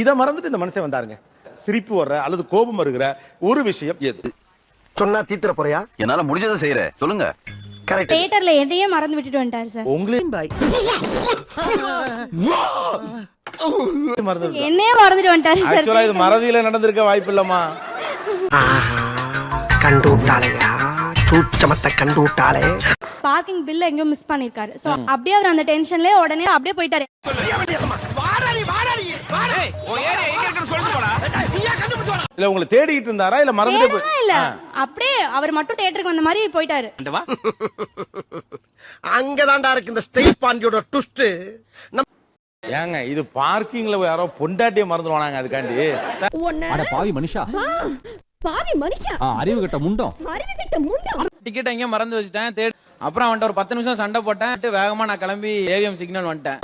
இத மறந்துட்டு இந்த மனுஷன் வந்தாருங்க. சிரிப்பு வர்ற அல்லது கோபம் வருகிற ஒரு விஷயம் எது? சொன்னா தீத்துற போறியா? என்னால முடிஞ்சதை செய்யறேன் சொல்லுங்க. கரெக்ட் தியேட்டர்ல எதையே மறந்து விட்டுட்டு வந்துட்டாரு சார். உங்களே மறந்து என்னையே மறந்துட்டு வந்துட்டாரு சார். ஆக்சுவலா இது மறதியில நடந்திருக்க வாய்ப்பு இல்லம்மா. கண்டு விட்டாளையா சூச்சமத்தை கண்டு விட்டாளே பார்க்கிங் பில்ல எங்கேயோ மிஸ் பண்ணிருக்காரு. சோ அப்படியே அவர் அந்த டென்ஷன்லயே உடனே அப்படியே போயிட்டாரு. இல்ல உங்களை தேடிட்டு இருந்தாரா? இல்ல மறந்துட்டு போய்- தேடலாம் இல்ல அப்படியே அவர் மட்டும் தியேட்டருக்கு வந்த மாதிரி போயிட்டாரு. அங்கதான்டா இருக்கு இந்த ஸ்டெயில் பாண்டியோட ட்விஸ்ட் ஏங்க இது பார்க்கிங்ல யாரோ பொண்டாட்டிய மறந்துடுவானாங்க அதுக்காண்டி. அட பாவி மனுஷா. பாவி மனுஷா. அறிவு கட்ட முண்டம். அறிவு கிட்ட முண்டம். டிக்கெட் எங்கேயோ மறந்து வச்சுட்டேன். தேடி அப்புறம் அவன்கிட்ட ஒரு பத்து நிமிஷம் சண்டை போட்டேன். வேகமா நான் கிளம்பி ஏவிஎம் சிக்னல் வந்துட்டேன்.